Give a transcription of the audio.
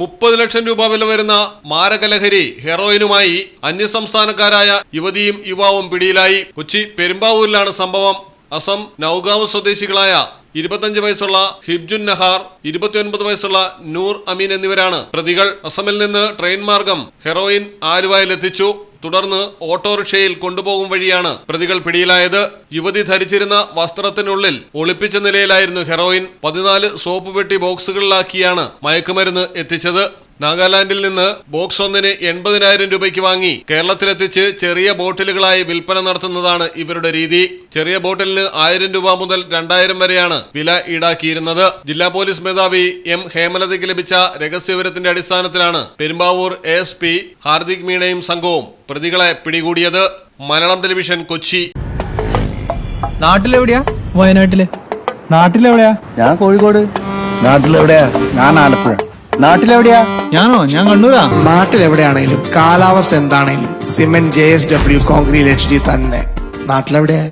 മുപ്പത് ലക്ഷം രൂപ വില വരുന്ന മാരകലഹരി ഹെറോയിനുമായി അന്യസംസ്ഥാനക്കാരായ യുവതിയും യുവാവും പിടിയിലായി. കൊച്ചി പെരുമ്പാവൂരിലാണ് സംഭവം. അസം നൌഗാവ് സ്വദേശികളായ ഇരുപത്തഞ്ച് വയസ്സുള്ള ഹിബ്ജുൻ നഹാർ ഇരുപത്തിയൊൻപത് വയസ്സുള്ള നൂർ അമീൻ എന്നിവരാണ് പ്രതികൾ. അസമിൽ നിന്ന് ട്രെയിൻ മാർഗം ഹെറോയിൻ ആലുവയിലെത്തിച്ചു തുടർന്ന് ഓട്ടോറിക്ഷയിൽ കൊണ്ടുപോകും വഴിയാണ് പ്രതികൾ പിടിയിലായത്. യുവതി ധരിച്ചിരുന്ന വസ്ത്രത്തിനുള്ളിൽ ഒളിപ്പിച്ച നിലയിലായിരുന്നു ഹെറോയിൻ. പതിനാല് സോപ്പ് പെട്ടി ബോക്സുകളിലാക്കിയാണ് മയക്കുമരുന്ന് എത്തിച്ചത്. നാഗാലാൻഡിൽ നിന്ന് ബോക്സ് ഒന്നിന് എൺപതിനായിരം രൂപയ്ക്ക് വാങ്ങി കേരളത്തിലെത്തിച്ച് ചെറിയ ബോട്ടിലുകളായി വിൽപ്പന നടത്തുന്നതാണ് ഇവരുടെ രീതി. ചെറിയ ബോട്ടിലിന് ആയിരം രൂപ മുതൽ രണ്ടായിരം വരെയാണ് വില ഈടാക്കിയിരുന്നത്. ജില്ലാ പോലീസ് മേധാവി എം ഹേമലതയ്ക്ക് ലഭിച്ച രഹസ്യവിവരത്തിന്റെ അടിസ്ഥാനത്തിലാണ് Perumbavoor A S P Hardik മീണയും സംഘവും പ്രതികളെ പിടികൂടിയത്. മലയാളം ടെലിവിഷൻ കൊച്ചി. നാട്ടിലെവിടെയാ? വയനാട്ടിൽ. നാട്ടിലെവിടെയാ? ഞാൻ കോഴിക്കോട്. നാട്ടിലെവിടെയാ? ഞാൻ ആലപ്പുഴ. നാട്ടിലെവിടെയാ? ഞാനോ? ഞാൻ കണ്ണൂരാ. നാട്ടിലെവിടെയാണേലും കാലാവസ്ഥ എന്താണേലും cement J S W concrete H D തന്നെ. നാട്ടിലെവിടെയാ?